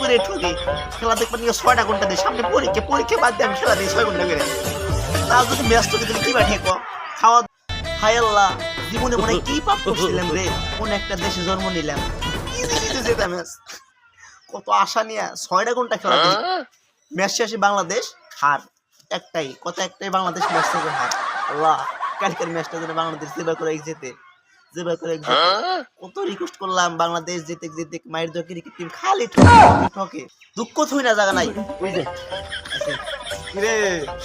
করে খেলা দেখবেন নিয়ে ছয়টা ঘণ্টা দেয়, সামনে পরীক্ষা পরীক্ষা বাদ দিয়ে আমি খেলা দিই ছয় ঘণ্টা করে। তাও যদি ম্যাচ ঠকে কিবা ঠেকো? খাওয়া আল্লাহ, জীবনে মনে কি পাপ করছিলাম রে? কোন একটা দেশে জন্ম নিলাম। কত আশা নিয়ে ছয়টা ঘণ্টা খেলা দিই ম্যাচ শেষে বাংলাদেশ হার। একটাই কত একটাই, বাংলাদেশ ম্যাচ হার। আল্লাহ, কালকের ম্যাচটা যেন বাংলাদেশ যেবার করে যেতে করে কত রিকোয়েস্ট করলাম বাংলাদেশ মায়ের দোয়া ক্রিকেট টিম খালি ঠকে দুঃখ থুই না জায়গা নাই। ওই যে আছে। কিরে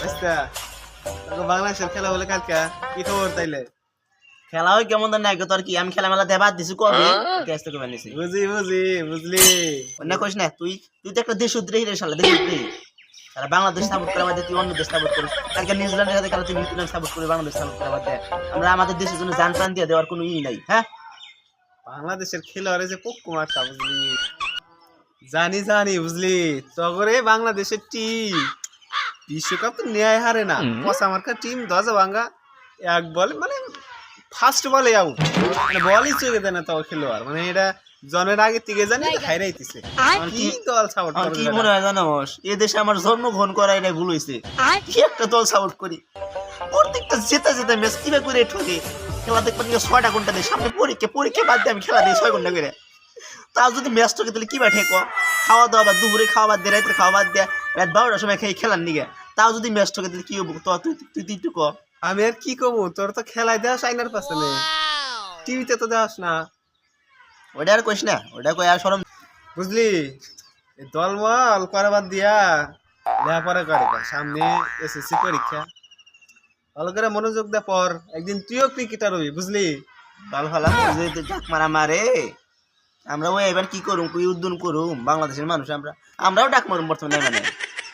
আচ্ছা। বাংলাদেশের খেলা বলে কালকে কি খবর তাইলে? খেলা হয় কেমন জানি আগে তোর কি আমি খেলা মেলা দেবার দিছি কবে? গ্যাস থেকে বানিয়েছি বুঝি বুঝি বুঝলি অন্য কইস না তুই তুই তো একটা দেশ উদ্রেহী রে শালা দেশ উদ্রেহী তারা বাংলাদেশ সাপোর্ট করে আমাদের তুই অন্য দেশ সাপোর্ট করিস কালকে নিউজিল্যান্ডের সাথে খেলা তুই নিউজিল্যান্ড সাপোর্ট করে বাংলাদেশ সাপোর্ট করে আমাদের আমরা আমাদের দেশের জন্য জান প্রাণ দিয়ে দেওয়ার কোনো ই নাই হ্যাঁ? বাংলাদেশের খেলোয়াড়ে যে পোক্কু মারটা বুঝলি? জানি জানি বুঝলি? তগরে বাংলাদেশের টিম বিশ্বকাপ তো ন্যায় হারে না। কষা মার্কা টিম দশা ভাঙ্গা এক বল মানে ফার্স্ট বলে আউট। মানে বলই চুকে দেয় না তো খেলোয়াড়। মানে এটা জনের আগে থেকে জানি হাইরাইতেছে। কি দল সাপোর্ট আমার কি মনে হয় জানোস এ দেশে আমার জন্ম জন্মগ্রহণ করা এটা ভুল হয়েছে কি একটা দল সাপোর্ট করি? প্রত্যেকটা জেতা জেতা ম্যাচ কীভাবে করে ঠকে? খেলা দেখবেন নিয়ে ছয়টা ঘণ্টা দেয়। সামনে পরীক্ষা পরীক্ষা বাদ দিয়ে আমি খেলা দিই ছয় ঘণ্টা করে। তাও যদি ম্যাচ ঠকে তাহলে কিবা ঠেকো? খাওয়া দাওয়া বা দুপুরে খাওয়া বাদ দিয়ে রাত্রে খাওয়া বাদ দিয়ে রাত বারোটার সময় খেয়ে খেলার নিগে। তাও যদি ম্যাচ ঠকে তাহলে কি হব? তো তুই তুই তুই কর আমি আর কি কমু তোর তো খেলায় দেওয়া আইনার পাশে নেই টিভিতে তো দেওয়াস না। ওটা আর কইস না ওটা কই আর সরম। বুঝলি? দলমল করাবার দিয়া লেখাপড়া করে গা। সামনে এসএসসি পরীক্ষা। ভালো করে মনোযোগ দে পর। একদিন তুইও ক্রিকেটার হবি বুঝলি? ভালো ভালো যদি ডাক মারা মারে আমরা ওই এবার কি করুম? কুই উদ্যম করুম? বাংলাদেশের মানুষ আমরা। আমরাও ডাক মারুম বর্তমানে মানে।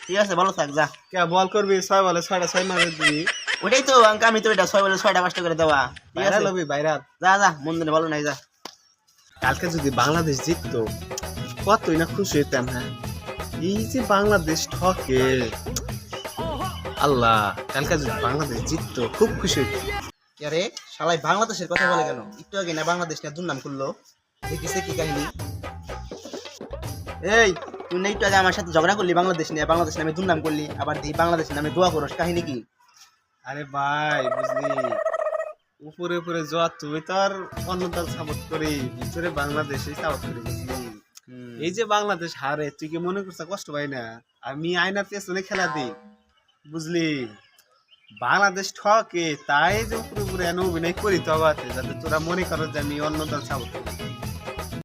ঠিক আছে ভালো থাক যা। কে বল করবি? ছয় বলে ছয়টা ছয় মারে দিবি ওটাই তো আঙ্ক আমি তো এটা ছয় বলে ছয়টা পাঁচটা করে দেওয়া। ঠিক আছে? ভাইরাল যা যা মন দিনে ভালো নাই যা। কালকে যদি বাংলাদেশ জিততো কতই না খুশি হইতাম হ্যাঁ? এই যে বাংলাদেশ ঠকে। আল্লাহ কালকে যদি বাংলাদেশ জিততো খুব খুশি হইতাম। আরে শালাই বাংলাদেশের কথা বলে কেন একটু আগে না বাংলাদেশ না দুর্নাম করল। দেখিছে কি কাহিনী? এই তুই না একটু আগে আমার সাথে ঝগড়া করলি বাংলাদেশ নিয়ে বাংলাদেশ নামে দুর্নাম করলি। আবার দি বাংলাদেশ নামে দোয়া করস কাহিনী কি? আরে ভাই বুঝলি? উপরে উপরে জোয়া তুই তো আর অন্য দল সাপোর্ট করি ভিতরে বাংলাদেশে সাপোর্ট করি বুঝলি? এই যে বাংলাদেশ হারে তুই কি মনে করছিস কষ্ট পাই না? আমি আয়নার পেছনে খেলা দিই বুঝলি? বাংলাদেশ ঠকে তাই যে উপরে উপরে এনে অভিনয় করি তো আবার যাতে তোরা মনে করো যে আমি অন্য দল সাপোর্ট করি।